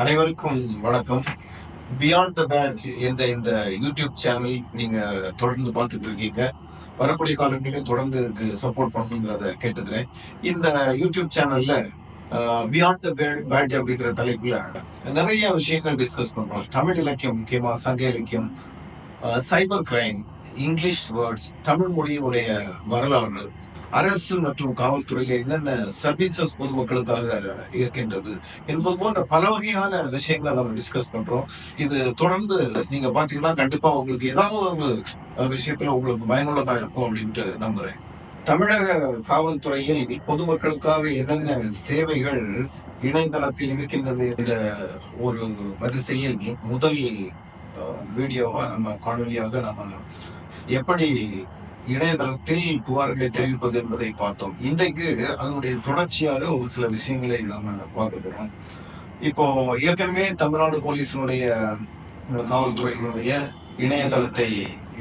அனைவருக்கும் வணக்கம். Beyond the bad என்ற இந்த யூடியூப் சேனல் நீங்க தொடர்ந்து பார்த்துட்டு இருக்கீங்க. வரக்கூடிய காலங்களிலும் தொடர்ந்து சப்போர்ட் பண்ணணுங்கிறத கேட்டுக்கிறேன். இந்த யூடியூப் சேனல்ல பியாண்ட் த பேட்ச் அப்படிங்கிற தலைப்புல நிறைய விஷயங்கள் டிஸ்கஸ் பண்றோம். தமிழ் இலக்கியம் முக்கியமா சங்க இலக்கியம் cyber crime English words Tamil மொழியுடைய வரலாறு அரசு மற்றும் காவல்துறையில என்னென்ன சர்வீசஸ் பொதுமக்களுக்காக இருக்கின்றது என்பது போன்ற பல வகையான விஷயங்களை நம்ம டிஸ்கஸ் பண்றோம். இது தொடர்ந்து நீங்க பாத்தீங்கன்னா கண்டிப்பா உங்களுக்கு ஏதாவது ஒரு விஷயத்துல உங்களுக்கு பயனுள்ளதா இருக்கும் அப்படின்ட்டு நம்புறேன். தமிழக காவல்துறையில் பொதுமக்களுக்காக என்னென்ன சேவைகள் இணையதளத்தில் இருக்கின்றது என்ற ஒரு வரிசையில் முதல் வீடியோவா நம்ம காணொலியாக நம்ம எப்படி இணையதளத்தில் புகார்களை தெரிவிப்பது என்பதை பார்த்தோம். இன்றைக்கு அதனுடைய தொடர்ச்சியாக ஒரு சில விஷயங்களை நாம பார்க்க போறோம். இப்போ ஏற்கனவே தமிழ்நாடு போலீஸினுடைய காவல்துறையினுடைய இணையதளத்தை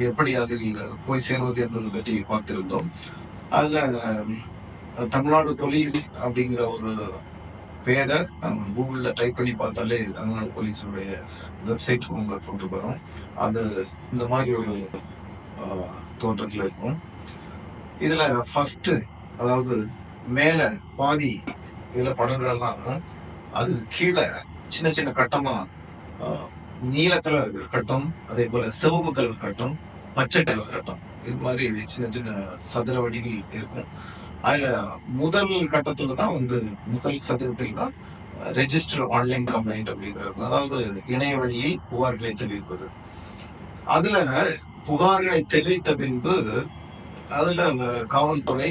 எப்படி அதில் போய் சேர்வது என்பது பற்றி பார்த்திருந்தோம். அதுல தமிழ்நாடு போலீஸ் அப்படிங்கிற ஒரு பேரை நம்ம கூகுளில் டைப் பண்ணி பார்த்தாலே தமிழ்நாடு போலீஸுடைய வெப்சைட் உங்க கொண்டு வரும் அது இந்த மாதிரி ஒரு தோற்றத்தில் இருக்கும். இதில் ஃபஸ்ட்டு அதாவது மேலே பாதி இதில் படங்கள் எல்லாம் இருக்கும் அது கீழே சின்ன சின்ன கட்டமாக நீல கலர் கட்டம் அதே போல் சிவப்பு கலர் கட்டம் பச்சை கலர் கட்டம். இது மாதிரி சின்ன சின்ன சதுர வடிவில் இருக்கும். அதில் முதல் கட்டத்தில் தான் வந்து முதல் சதுரத்தில் தான் ரெஜிஸ்டர் ஆன்லைன் கம்ப்ளைண்ட் அப்படிங்கிறது. அதாவது இணைய வழியில் புகார்களை தெரிவிப்பது அதில் புகார்களை தெரிவித்த பின்பு அதுல காவல்துறை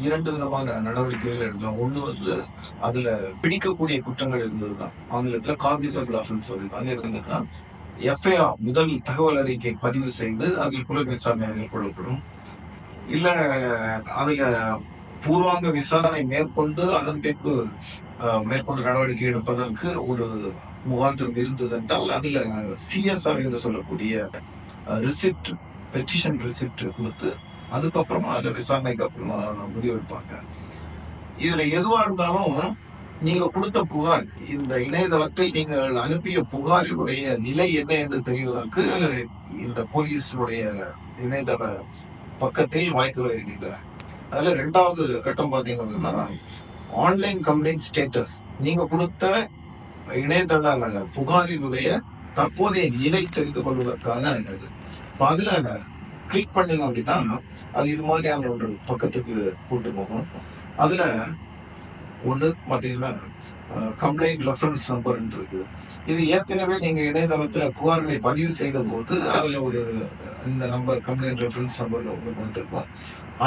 இரண்டு விதமான நடவடிக்கைகள் எடுத்தோம். ஒண்ணு வந்து அதுல பிடிக்கக்கூடிய குற்றங்கள் இருந்ததுதான். ஆங்கிலத்துல காக்னிசபிள் அஃபென்ஸ் அங்க இருந்ததுன்னா எஃப்ஐஆர் முதல் தகவல் அறிக்கை பதிவு செய்து அதில் புலன் விசாரணை மேற்கொள்ளப்படும் இல்ல அதுல பூர்வாங்க விசாரணை மேற்கொண்டு அதன் பின்பு அஹ், மேற்கொண்டு நடவடிக்கை எடுப்பதற்கு ஒரு முகாந்திரம் இருந்தது என்றால் அதுல சிஎஸ்ஆர் என்று சொல்லக்கூடிய ரிசிப்ட் பெட்டிஷன் ரிசிப்ட் கொடுத்து அதுக்கப்புறமா அதில் விசாரணைக்கு அப்புறமா முடிவெடுப்பாங்க. இதில் எதுவாக இருந்தாலும் நீங்க கொடுத்த புகார் இந்த இணையதளத்தில் நீங்கள் அனுப்பிய புகாரினுடைய நிலை என்ன என்று தெரிவதற்கு இந்த போலீஸுடைய இணையதள பக்கத்தில் வாய்ப்புகள் இருக்கின்றன. அதுல ரெண்டாவது கட்டம் பார்த்தீங்க அப்படின்னா ஆன்லைன் கம்ப்ளைண்ட் ஸ்டேட்டஸ் நீங்க கொடுத்த இணையதள புகாரினுடைய தற்போதைய நிலை தெரிந்து கொள்வதற்கான இப்போ அதில் கிளிக் பண்ணுங்க அப்படின்னா அது இது மாதிரியான ஒரு பக்கத்துக்கு கூட்டு போகும். அதில் ஒன்று பார்த்தீங்கன்னா கம்ப்ளைண்ட் ரெஃபரன்ஸ் நம்பர் இருக்கு. இது ஏற்கனவே நீங்கள் இணையதளத்தில் புகார்களை பதிவு செய்த போது அதில் ஒரு இந்த நம்பர் கம்ப்ளைண்ட் ரெஃபரன்ஸ் நம்பர்ல உங்களுக்கு வந்துருக்கும்.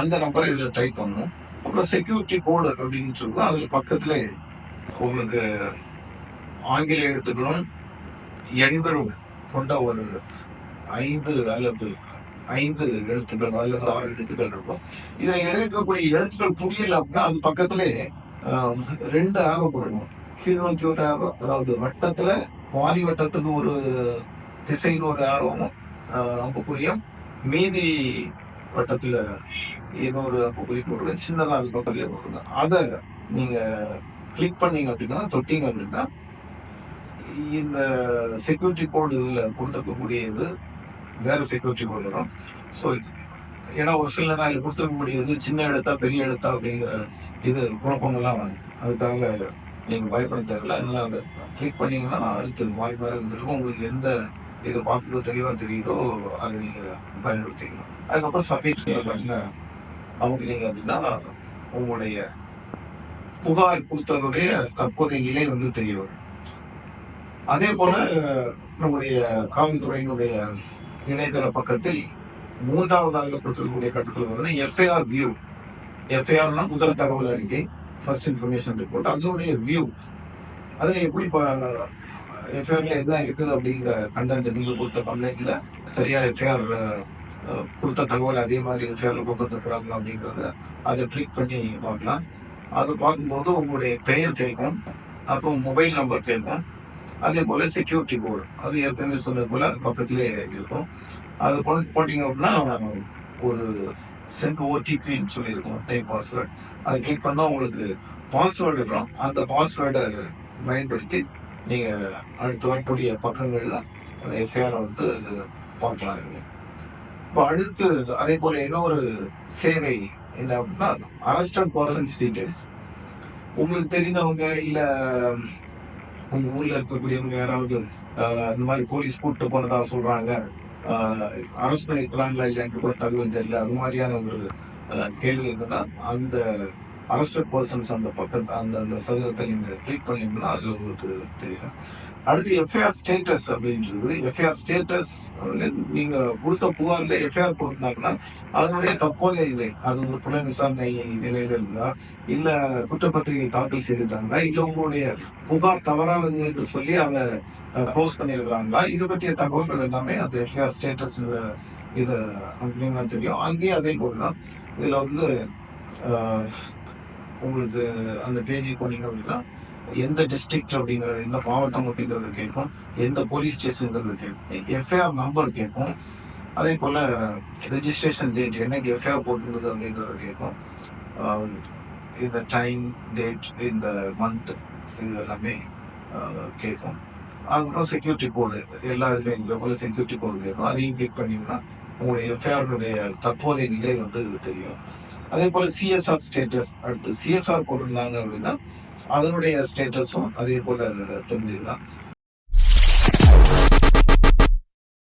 அந்த நம்பரை இதில் டைப் பண்ணணும் அப்புறம் செக்யூரிட்டி கோடு அப்படின்னு இருக்கும் அதில் பக்கத்தில் உங்களுக்கு ஆங்கில எழுத்துக்களும் எண்களும் கொண்ட ஒரு ஐந்து அல்லது ஐந்து எழுத்துக்கள் அல்லது ஆறு எழுத்துக்கள் இருக்கும். இதை எழுதக்கூடிய எழுத்துக்கள் புரியல அப்படின்னா அது பக்கத்துல ரெண்டு ஆக போடணும் கீழ் நோக்கி ஒரு ஆரோ அதாவது வட்டத்துல பாதி வட்டத்துக்கு ஒரு திசையில் ஒரு ஆரோவும் அம்புக்குறியும் மீதி வட்டத்துல இன்னொரு அம்புக்குறி போடுறது சின்னதா அது பக்கத்துல போடுங்க அதை நீங்க கிளிக் பண்ணீங்க அப்படின்னா தொட்டீங்க அப்படின்னா இந்த செக்யூரிட்டி கோடு இதுல கொடுத்துருக்கக்கூடியது வேற செக்யூரிட்டி கோடு ஸோ ஏன்னா ஒரு சில நாள் முடியாது. சின்ன எழுத்தா பெரிய எழுத்தா அப்படிங்கிற இது குழப்பங்கள்லாம் வரும். அதுக்காக நீங்கள் பயப்பட தேவையில்ல. அதனால அதை கிளிக் பண்ணீங்கன்னா அடுத்து மாறி மாறி இருந்திருக்கும் உங்களுக்கு எந்த இது பார்க்குறது தெளிவாக தெரியுதோ அதை நீங்க பயன்படுத்திக்கணும் அதுக்கப்புறம் சப்மிட் பார்த்தீங்கன்னா நமக்கு அப்படின்னா உங்களுடைய புகார் கொடுத்ததுடைய தற்போதைய நிலை வந்து தெரிய வரும். அதே போல நம்முடைய காவல்துறையினுடைய இணையதள பக்கத்தில் மூன்றாவதாக கொடுத்திருக்கக்கூடிய கட்டத்தில் வந்து எஃப்ஐஆர் வியூ எஃப்ஐஆர்னா முதல் தகவல் அறிக்கை ஃபர்ஸ்ட் இன்ஃபர்மேஷன் ரிப்போர்ட் அதனுடைய வியூ அதில் எப்படி எஃப்ஐஆர்ல என்ன இருக்குது அப்படிங்கிற கண்டென்ட் நீங்கள் கொடுத்த கம்ப்ளைண்ட்ல சரியா எஃப்ஐஆர் கொடுத்த தகவல் அதே மாதிரி எஃப்ஐஆர்ல கொடுத்துருக்குறாங்க அப்படிங்கிறத அதை ட்ரீட் பண்ணி பார்க்கலாம். அது பார்க்கும்போது உங்களுடைய பெயர் கேட்கும் அப்புறம் மொபைல் நம்பர் கேட்கும். அதே போல செக்யூரிட்டி போர்டு அது ஏற்கனவே சொன்னது போல அது பக்கத்திலே இருக்கும். அது கொண்டு போட்டீங்க அப்படின்னா ஒரு சென்ட் ஓடிபின்னு சொல்லியிருக்கோம் டைம் பாஸ்வேர்டு அதை கிளிக் பண்ணால் உங்களுக்கு பாஸ்வேர்டு இருக்கும். அந்த பாஸ்வேர்டை பயன்படுத்தி நீங்கள் அடுத்து வரக்கூடிய பக்கங்களில் அந்த எஃப்ஐஆரை வந்து பார்க்கலாம் இப்போ அடுத்து அதே போல் இன்னொரு சேவை என்ன அப்படின்னா அரஸ்டட் பர்சன்ஸ் டீட்டெயில்ஸ் உங்களுக்கு தெரிந்தவங்க இல்லை உங்க ஊர்ல இருக்கக்கூடியவங்க யாராவது இந்த மாதிரி போலீஸ் கூப்பிட்டு போனதா சொல்றாங்க. அரசு பண்ணிருக்கிறாங்களா இல்லைன்னு கூட தகவல் தெரியல. அது மாதிரியான ஒரு கேள்வி இருந்ததுன்னா அந்த அரஸ்டட் பர்சன்ஸ் அந்த பக்கத்து அந்த அந்த சதவீதத்தை நீங்கள் ட்ரீட் பண்ணீங்கன்னா அது உங்களுக்கு தெரியும் அடுத்து எஃப்ஐஆர் ஸ்டேட்டஸ் அப்படின்றது எஃப்ஐஆர் ஸ்டேட்டஸ் நீங்கள் கொடுத்த புகாரில் எஃப்ஐஆர் கொடுத்தாங்கன்னா அதனுடைய தற்போதைய நிலை அது ஒரு புலன் விசாரணை நிலையில இருந்தா இல்லை குற்றப்பத்திரிகை தாக்கல் செய்திருக்காங்களா இல்லை உங்களுடைய புகார் தவறானது என்று சொல்லி அதை க்ளோஸ் பண்ணியிருக்கிறாங்களா இது பற்றிய தகவல்கள் எல்லாமே அந்த எஃப்ஐஆர் ஸ்டேட்டஸ் இது அப்படின்னு தெரியும். அங்கேயும் அதே போல் தான். இதில் வந்து உங்களுக்கு அந்த பேஜுக்கு போனீங்க அப்படின்னா எந்த டிஸ்ட்ரிக்ட் அப்படிங்கிறது எந்த மாவட்டம் அப்படிங்கிறது கேட்கும் எந்த போலீஸ் ஸ்டேஷன்ங்கிறது கேட்கும் எஃப்ஐஆர் நம்பர் கேட்கும் அதே போல் ரெஜிஸ்ட்ரேஷன் டேட் என்னைக்கு எஃப்ஐஆர் போட்டிருந்தது அப்படிங்கிறத கேட்கும் இந்த டைம் டேட் இந்த மந்த் இது எல்லாமே கேட்கும் அதுக்கப்புறம் செக்யூரிட்டி கோடு எல்லா இதுலையும் போல செக்யூரிட்டி கோடு கேட்கும் அதையும் கிளிக் பண்ணிங்கன்னா உங்களுடைய எஃப்ஐஆருடைய தற்போதைய நிலை வந்து தெரியும். அதே போல சிஎஸ்ஆர் ஸ்டேட்டஸ் அடுத்து சிஎஸ்ஆர் போட்டிருந்தாங்க அப்படின்னா அதனுடைய ஸ்டேட்டஸும் அதே போல தெரிஞ்சுக்கலாம்.